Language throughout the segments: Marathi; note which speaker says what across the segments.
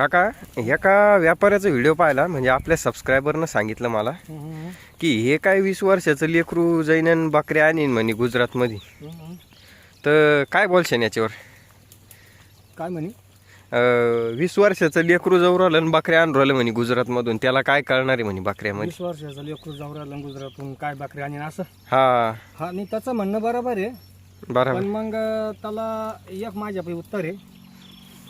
Speaker 1: काका एका व्यापाऱ्याचा व्हिडिओ पाहिला? म्हणजे आपल्या सबस्क्रायबरनं सांगितलं मला की हे काय वीस वर्षाचं लेकरू जैनन बकऱ्या आणीन म्हणे गुजरातमध्ये. तर काय बोलशान याच्यावर?
Speaker 2: काय म्हणे?
Speaker 1: वीस वर्षाचं लेकरू जाऊ राहिलं आणि बकऱ्या आणून राहिलं म्हणे गुजरातमधून. त्याला काय कळणार आहे म्हणे बकऱ्यामध्ये?
Speaker 2: वीस वर्षाचा लेकरू जावराला गुजरातून काय बाकरी आणि असं?
Speaker 1: हा.
Speaker 2: हा आणि त्याचं म्हणणं बरोबर आहे.
Speaker 1: बरोबर.
Speaker 2: मग त्याला एक माझ्या उत्तर आहे.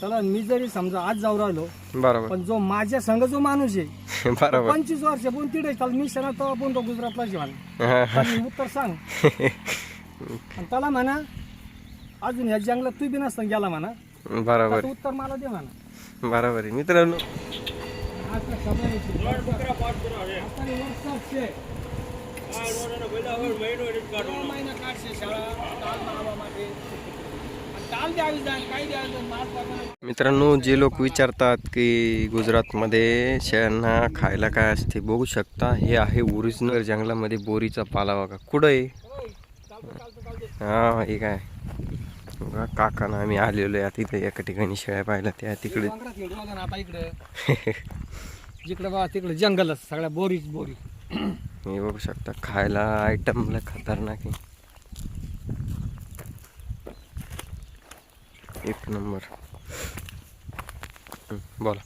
Speaker 2: त्याला मी जरी समजा आज जाऊ राहिलो
Speaker 1: बरोबर.
Speaker 2: पण जो माझ्या संघ जो माणूस आहे
Speaker 1: बरोबर.
Speaker 2: पंचवीस वर्ष पण तिथे त्याला मी सणा तो आपण तो गुजरातला जेवण. उत्तर सांग. आणि त्याला म्हणा अजून ह्या जंगलात तू बी नसतं गेला म्हणा.
Speaker 1: बरोबर.
Speaker 2: त्याचं उत्तर मला दे म्हणा.
Speaker 1: बरोबर आहे. मित्रांनो.
Speaker 2: आता खबर आहे. आता हे वर्षात शे. दोन महिना काढशे शाळा,
Speaker 1: मित्रांनो जे लोक विचारतात की गुजरातमध्ये शेळ्यांना खायला काय असते बघू शकता. हे आहे ओरिजिनल जंगलामध्ये बोरीचा पाला बघा. कुठं आहे. हा हे काय? बघा काकानं आम्ही आलेलो आहे. आता इथे एका ठिकाणी शेळ्या पाहिल्या त्या तिकडे.
Speaker 2: जिकडं बघा तिकडे जंगलच सगळ्या बोरीच बोरी.
Speaker 1: हे बघू शकता खायला आयटमला खतरनाक आहे. एक नंबर. बोला.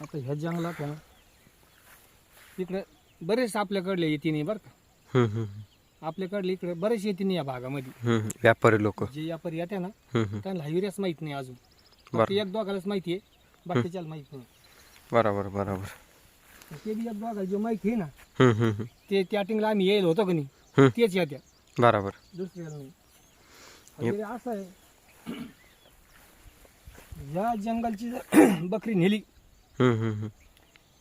Speaker 2: आता ह्या जंगलात ना इकडे बरेच आपल्याकडले येते नाही बरं का. आपल्याकडले इकडे बरेच येते नाही या भागामध्ये.
Speaker 1: व्यापारी लोक.
Speaker 2: जे व्यापारी येते ना
Speaker 1: बरोबर
Speaker 2: त्यांना हायवेरियाच माहीत नाही अजून.
Speaker 1: बरं.
Speaker 2: एक दोघालाच माहिती आहे बाकीच्याला माहीत नाही.
Speaker 1: बरोबर
Speaker 2: ते बी एक दोघाला जे माहिती आहे ना. ते त्या टिंगला आम्ही येईल होतो का नाही. तेच येत्या.
Speaker 1: बरोबर.
Speaker 2: दुसऱ्याला नाही. वगैरे असं आहे. या जंगलची जर बकरी नेली.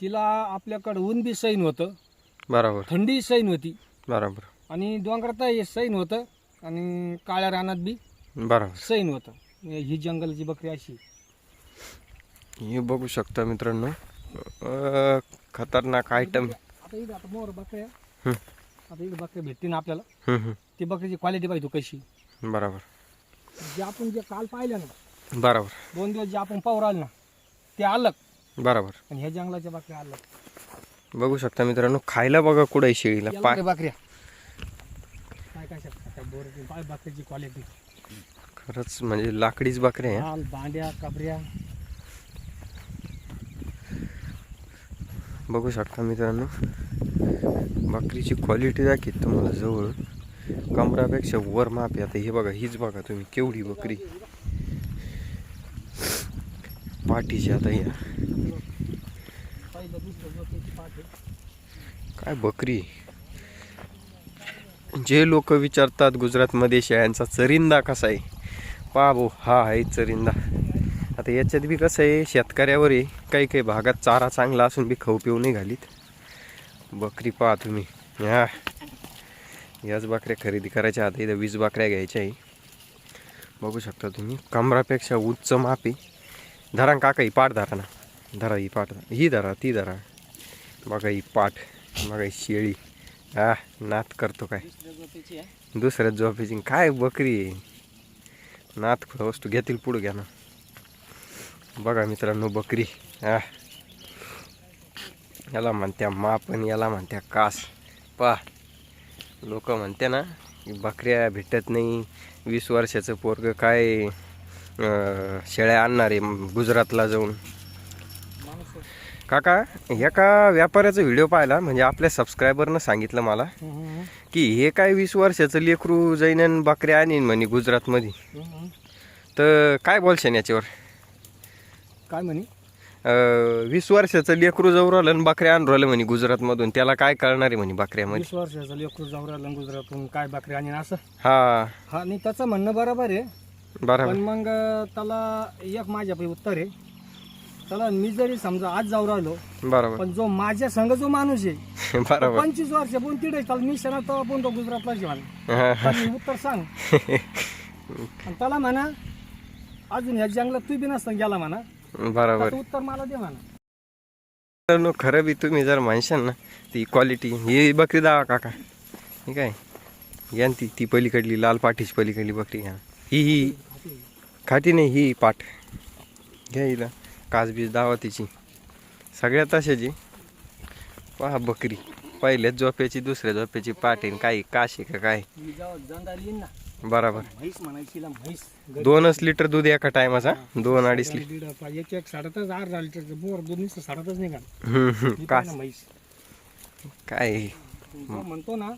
Speaker 2: तिला आपल्याकडं ऊन बी सैन होतं.
Speaker 1: बरोबर.
Speaker 2: थंडी सैन होती.
Speaker 1: बरोबर.
Speaker 2: आणि डोंगरात हे सैन होतं आणि काळ्या रानात बी
Speaker 1: बरोबर.
Speaker 2: सैन होतं. ही जंगलची बकरी अशी.
Speaker 1: हे बघू शकता मित्रांनो. अं, खतरनाक आयटम
Speaker 2: आता इकडे आता मोर बकऱ्या.
Speaker 1: हं.
Speaker 2: आता इकडे बकऱ्या भेटते ना आपल्याला. ती बकरीची क्वालिटी पाहिजे कशी?
Speaker 1: बरोबर.
Speaker 2: जे आपण जे काल पाहिलं ना
Speaker 1: बरोबर.
Speaker 2: दोन दिवस जे आपण राहिलो ना ते अलग
Speaker 1: बरोबर.
Speaker 2: आणि ह्या जंगलाच्या बकऱ्या अलग
Speaker 1: बघू शकता मित्रांनो खायला बघा कुठं शेळीला.
Speaker 2: याला
Speaker 1: पाय
Speaker 2: बकऱ्या? काय काय शकता? बोर बकऱ्याची क्वालिटी
Speaker 1: खरंच म्हणजे लाकडीच बकरे आहे.
Speaker 2: बांड्या
Speaker 1: बघू शकता मित्रांनो बकरीची क्वालिटी दाखीत तुम्हाला जवळ कमरापेक्षा वर माप आता हे बघा हीच बघा तुम्ही केवढी बकरी. पाठीची आता या. काय बकरी? जे लोक विचारतात गुजरातमध्ये शेळ्यांचा चरिंदा कसा आहे? पहा भाऊ हा आहे चरिंदा. आता याच्यात बी कसं आहे शेतकऱ्यावर आहे. काही काही भागात चारा चांगला असून बी खाऊ पिऊ नाही घालीत. बकरी पहा तुम्ही. या. याच बकऱ्या खरेदी करायच्या आता इथं वीस बकऱ्या घ्यायच्या आहे. बघू शकता तुम्ही कमरापेक्षा उच्च माप. धरा काका ही पाठ धरा ना. धरा ही पाठ ही धरा ती धरा. बघा ही पाठ बघा ही शेळी. हा नात करतो काय?
Speaker 2: दुसऱ्या
Speaker 1: झोपेची काय बकरी आहे? नात वस्तू घेतील पुढं घ्या ना. बघा मित्रांनो बकरी. हा याला म्हणत्या माप आणि याला म्हणत्या कास. पा लोक म्हणते ना की बकऱ्या भेटत नाही वीस वर्षाचं पोरग काय शेळ्या आणणार आहे गुजरातला जाऊन. काका एका व्यापाऱ्याचा व्हिडिओ पाहिला म्हणजे आपल्या सबस्क्रायबरनं सांगितलं मला की हे काय वीस वर्षाचं लेकरू जैनन बकऱ्या आणीन म्हणे गुजरातमध्ये. तर काय बोलशान याच्यावर?
Speaker 2: काय म्हणे?
Speaker 1: वीस वर्षाचं लेकरू जाऊ राहिलं आणि बकऱ्या आणून राहिलं म्हणे गुजरातमधून. त्याला काय कळणार आहे म्हणे बकऱ्यामध्ये?
Speaker 2: वीस वर्षाचा लेकरू जावराला गुजरातून काय बकरी आणि असं?
Speaker 1: हा.
Speaker 2: हा आणि त्याचं म्हणणं बरोबर आहे.
Speaker 1: बरोबर.
Speaker 2: पण मग त्याला एक माझ्या उत्तर आहे. त्याला मी जरी समजा आज जाऊ राहिलो
Speaker 1: बरोबर.
Speaker 2: पण जो माझ्या संघ जो माणूस आहे
Speaker 1: बरोबर.
Speaker 2: पंचवीस वर्ष पण तिथे त्याला मी सणा तो आपण तो गुजरातला जेवण
Speaker 1: हा, हा.
Speaker 2: उत्तर सांग. आणि त्याला म्हणा अजून ह्या जंगलात तू बी नसतं गेला म्हणा.
Speaker 1: बरोबर.
Speaker 2: त्याचं उत्तर मला दे म्हणा.
Speaker 1: मित्रांनो, खरं बी तुम्ही जर म्हणशाल ना ती क्वालिटी ही बकरी दावा काका. ही काय? घ्या ना ती ती पलीकडली लाल पाठीची पलीकडली बकरी घ्या. ही ही. खाती नाही ही पाठ. घ्या हिला. कासबीज दावा तिची. सगळ्यात तशाची पहा बकरी. पहिल्याच झोप्याची दुसऱ्या झोप्याची पाठ आहे काही काशी का काय? बराबर. दोनच लिटर दूध एका टायमाचा? दोन अडीच लिटर.
Speaker 2: एक एक साडतच अर्धा लिटरचं बोर दूध नुसतं साडतच. ही म्हैस.
Speaker 1: काय?
Speaker 2: म्हणतो ना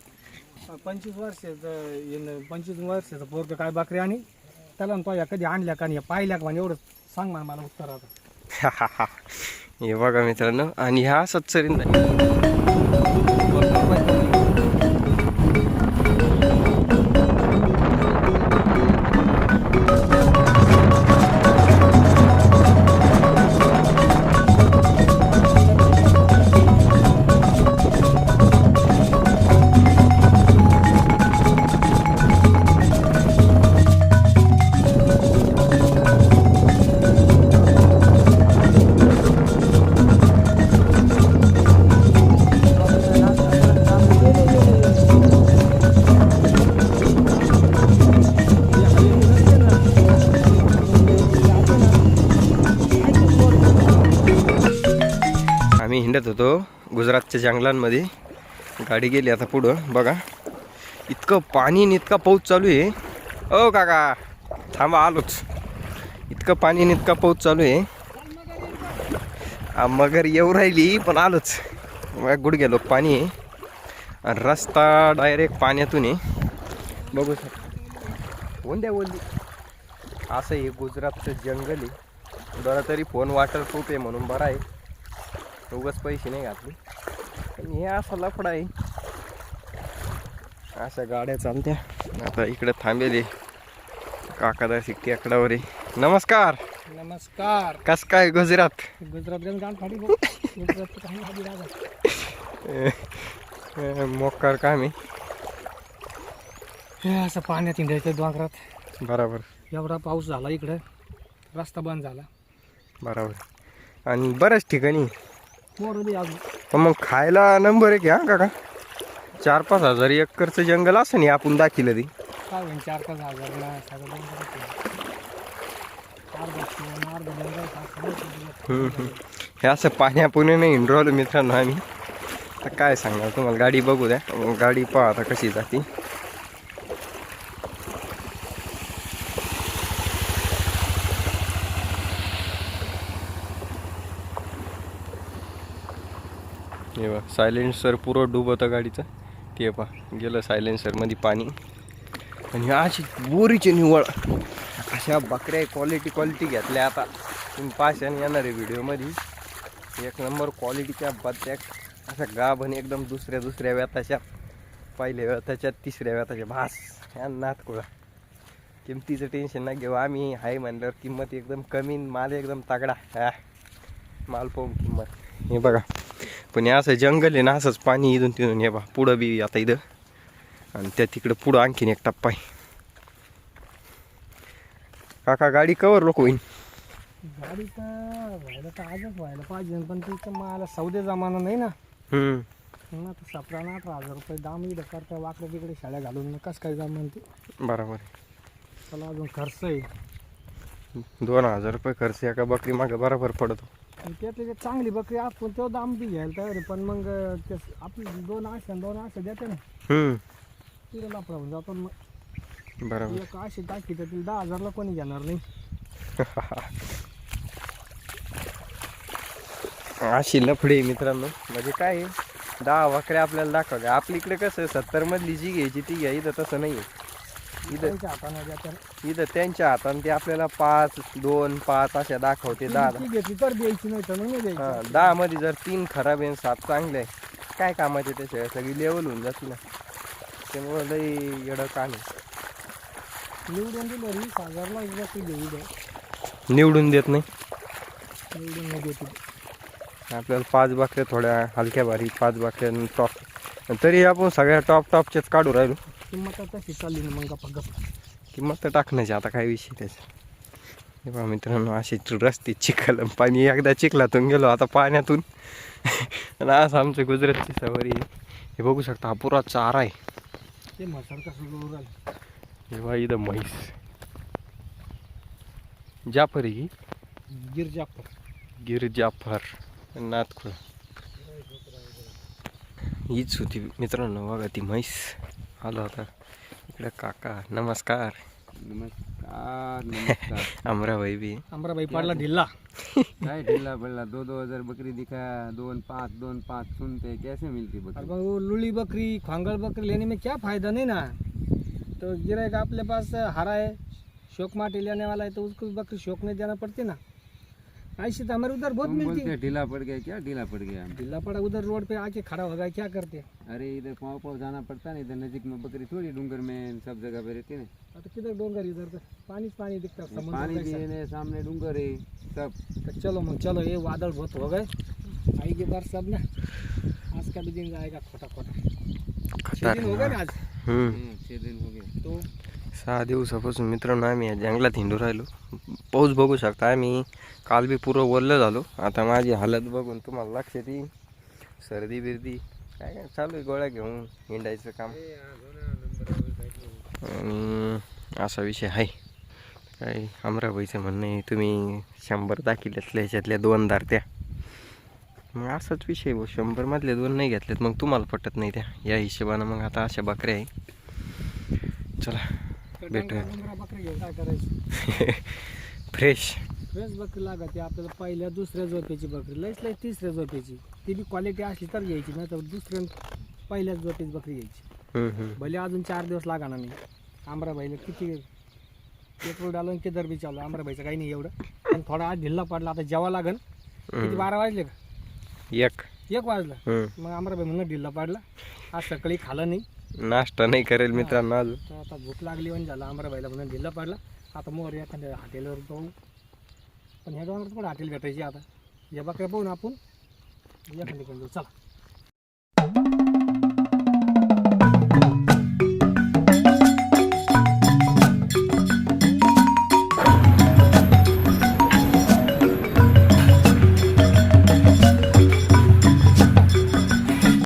Speaker 2: पंचवीस वर्षाचं पंचवीस वर्षाचं पोरग काय बकरी आणि त्याला म्हणतो या कधी आणल्या का नाही पाहिल्या का एवढं सांग मला मला उत्तर आता.
Speaker 1: हे बघा मित्रांनो आणि ह्या सत्सरीन आम्ही गुजरातच्या जंगलांमध्ये गाडी गेली आता पुढं बघा. इतकं पाणी आणि इतका पाऊस चालू आहे. ओ काका थांबा आलोच. इतकं पाणी आणि इतका पाऊस चालू आहे. मगर येऊ राहिली पण आलोच. गुड गेलो लोक पाणी आहे. आणि रस्ता डायरेक्ट पाण्यातून आहे. बघू शकता. ओंद्या बोलली असं हे गुजरातचं जंगल आहे. बरं तरी फोन वॉटरप्रूफ आहे म्हणून बरं आहे. उगाच पैसे नाही घातले. पण हे असा लफडा आहे. अशा गाड्या चालत्या. आता इकडे थांबेले. काकादासी टेकडावर आहे. नमस्कार.
Speaker 2: नमस्कार.
Speaker 1: कस काय गुजरात?
Speaker 2: गुजरात
Speaker 1: मोकार काम आहे.
Speaker 2: हे असं पाण्यात हिंडायचं डोंगरात.
Speaker 1: बरोबर.
Speaker 2: एवढा पाऊस झाला इकडं. रस्ता बंद झाला.
Speaker 1: बरोबर. आणि बऱ्याच ठिकाणी मग खायला नंबर आहे की हा काका. चार पाच हजार एकरचं जंगल असं नाही आपण दाखिलं ती.
Speaker 2: चार पाच हजार.
Speaker 1: हे असं पाण्यापुणे नाही इंड्रॉल मित्रांनो आम्ही. तर काय सांगणार तुम्हाला गाडी बघू द्या. गाडी पहा आता कशी जाते. हे बघ सायलेन्सर पुरं डुबतं गाडीचं. ते पहा गेलं सायलेन्सरमध्ये पाणी. आणि अशी बोरीची निवळ अशा बकऱ्या क्वालिटी क्वालिटी घेतल्या आता. तुम्ही पाशाने येणार आहे व्हिडिओमध्ये एक नंबर क्वालिटीच्या बत्याक अशा गाभण एकदम दुसऱ्या दुसऱ्या व्याताच्या पहिल्या व्याताच्या तिसऱ्या व्याताच्या भास ह्या नातकुळा किमतीचं टेन्शन ना घेऊ. आम्ही आहे म्हणल्यावर किंमत एकदम कमी माल एकदम तगडा. हा. माल पाहून किंमत. हे बघा. पण हे असं जंगल आहे ना असंच पाणी इथून तिथून हे बा. पुढं बी आता इथं. आणि त्या तिकडं पुढं आणखीन एक टप्पा आहे. काका गाडी कवर लोक होईन.
Speaker 2: गाडी तर व्हायला तर आजच व्हायला पाहिजे पण तिचं मला सौदे जमाना नाही ना.
Speaker 1: हम्म.
Speaker 2: आता सतरा ना अठरा हजार रुपये दाम इथं करता वाकडे तिकडे शाळ्या घालून कसं काय जमान ते?
Speaker 1: बरोबर
Speaker 2: त्याला अजून खर्च आहे.
Speaker 1: दोन हजार रुपये खर्च एका बकरी मागे बरोबर पडतो.
Speaker 2: आणि त्यातली ते चांगली बकरी आपण तो दाम बी घ्यायला तयार आहे. पण मग ते आपली दोन आशा आणि दोन आशा देते ना.
Speaker 1: हम्म.
Speaker 2: तिला लापडा होऊन जातो मग
Speaker 1: बरोबर.
Speaker 2: एक आशे टाकी तर तिला दहा हजारला कोणी घेणार नाही.
Speaker 1: अशी लफडी आहे मित्रांनो. म्हणजे काय आहे, दहा बकऱ्या आपल्याला दाखवा आपल्या इकडे कसं सत्तर मधली जी घ्यायची ती घ्या इथं तसं नाही इथं
Speaker 2: त्यांच्या हाताने देते
Speaker 1: इथं त्यांच्या हाताने ते आपल्याला पाच दोन पाच अशा दाखवते दहा
Speaker 2: ती घेतली तर द्यायची नाही तर मग नाही
Speaker 1: हा,
Speaker 2: द्यायची
Speaker 1: दहा मध्ये जर तीन खराब आहे आणि सात चांगले आहे काय कामाचे त्याच्या सगळी लेवल होऊन जाते ना. त्यामुळं लई येडं काम आहे.
Speaker 2: निवडून दिलं वीस हजारला एकदा ती घेऊ द्या
Speaker 1: निवडून देत नाही?
Speaker 2: निवडून नाही देते
Speaker 1: आपल्याला पाच बाकऱ्या थोड्या हलक्या भारी पाच बाकऱ्या टॉप तरी आपण सगळ्या टॉप टॉपचेच काढू राहिलो.
Speaker 2: किंमत आता तशी चालली ना मग गप्पा गप्पा.
Speaker 1: किंमत तर टाकण्याची आता काय विषय त्याचा? हे पहा मित्रांनो अशी रस्ते चिखल पाणी एकदा चिखलातून गेलो आता पाण्यातून. आणि असं आमचं गुजरातची सवारी हे बघू शकता हा पुरा चारा आहे. हे बघा इथं म्हैस. जाफर की
Speaker 2: गिर जाफर.
Speaker 1: गिर जाफर. नाथखुळा हीच होती मित्रांनो बघा ती म्हैस. आला होता इकडे काका नमस्कार.
Speaker 3: नमस्कार नमस्कार.
Speaker 1: अमराबाई बी.
Speaker 2: अमराबाई पाडला ढिल्ला.
Speaker 3: काय ढिल्ला पडला? दो दो हजार बकरी दिखा दोन पाँच दोन पाँच सुनते. कैसे मिलती बकरी?
Speaker 2: वो लुली बकरी खांगल बकरी लेने में क्या फायदा नहीं ना? तो गिरेगा अपने पास हरा है शौक माटी लेने वाला है तो उसको भी बकरी शौक नहीं देना पड़ती ना? ऐसी तो हमारे उधर बहुत मिलती
Speaker 3: बोलते ढीला पड़ गया क्या? ढीला पड़ गया।
Speaker 2: ढीला पड़ा उधर रोड पे आके खड़ा होगा क्या करते?
Speaker 3: अरे इधर पाँव पाँव जाना पड़ता नहीं इधर नजीक में बकरी थोड़ी डूंगर में सब जगह पे रहती है ना।
Speaker 2: तो किधर डोंगर इधर तो पानी पानी दिखता है, समुद्र
Speaker 3: पानी भी है सामने डूंगर है सब।
Speaker 2: तो चलो मग चलो ये वादळ बहुत हो गए। आएगी बार सब ना। आज का भी दिन जाएगा खोटा खोटा छह दिन हो गए ना आज?
Speaker 1: हम्म
Speaker 3: हाँ, छह दिन हो गए।
Speaker 2: तो
Speaker 1: सहा दिवसापासून मित्रांनो आम्ही या जंगलात हिंडू राहिलो. पाऊस बघू शकता आम्ही. काल बी पुरं वरलं झालो. आता माझी हालत बघून तुम्हाला लक्षात येईल. सर्दी बिर्दी. काय काय चालू आहे गोळ्या घेऊन? हिंडायचं काम. आणि असा विषय आहे. काय अमराबाईचं म्हणणं आहे तुम्ही शंभर दाखिल्यातल्या ह्याच्यातल्या दोन दारत्या मग असाच विषय भाऊ शंभरमधले दोन नाही घेतलेत मग तुम्हाला पटत नाही त्या. या हिशोबानं मग आता अशा बकऱ्या आहे. चला.
Speaker 2: डोंगरा बकरी घेऊन काय करायचं?
Speaker 1: फ्रेश
Speaker 2: फ्रेश बकरी लागते आपल्याला पहिल्या दुसऱ्या झोपेची बकरी. लयच लय तिसऱ्या झोपेची. ती बी क्वालिटी असली तर घ्यायची नाही तर दुसऱ्या पहिल्याच झोपेची बकरी घ्यायची. भले अजून चार दिवस लागणार नाही. आमराबाईला किती पेट्रोल डालून किधर बी चालू आमराबाईचं काही नाही एवढं. पण थोडा आज ढिल्ला पडला आता जेव्हा लागन किती बारा वाजले का?
Speaker 1: एक.
Speaker 2: एक वाजला. मग आमराबाई म्हणून ढिल्ला पडला. आज सकाळी खाल्लं नाही.
Speaker 1: नाश्ता नाही करेल मित्रांनो अजून.
Speaker 2: तर आता भूक लागली पण झालं आमराबाईला म्हणून ढिल्ला पडला आता मोर एखाद्या हॉटेलवर जाऊ. पण ह्या डोंगरात पण हॉटेल भेटायची आता. या बकऱ्या पाहून आपण. एखाद्याकडे जाऊ. चला.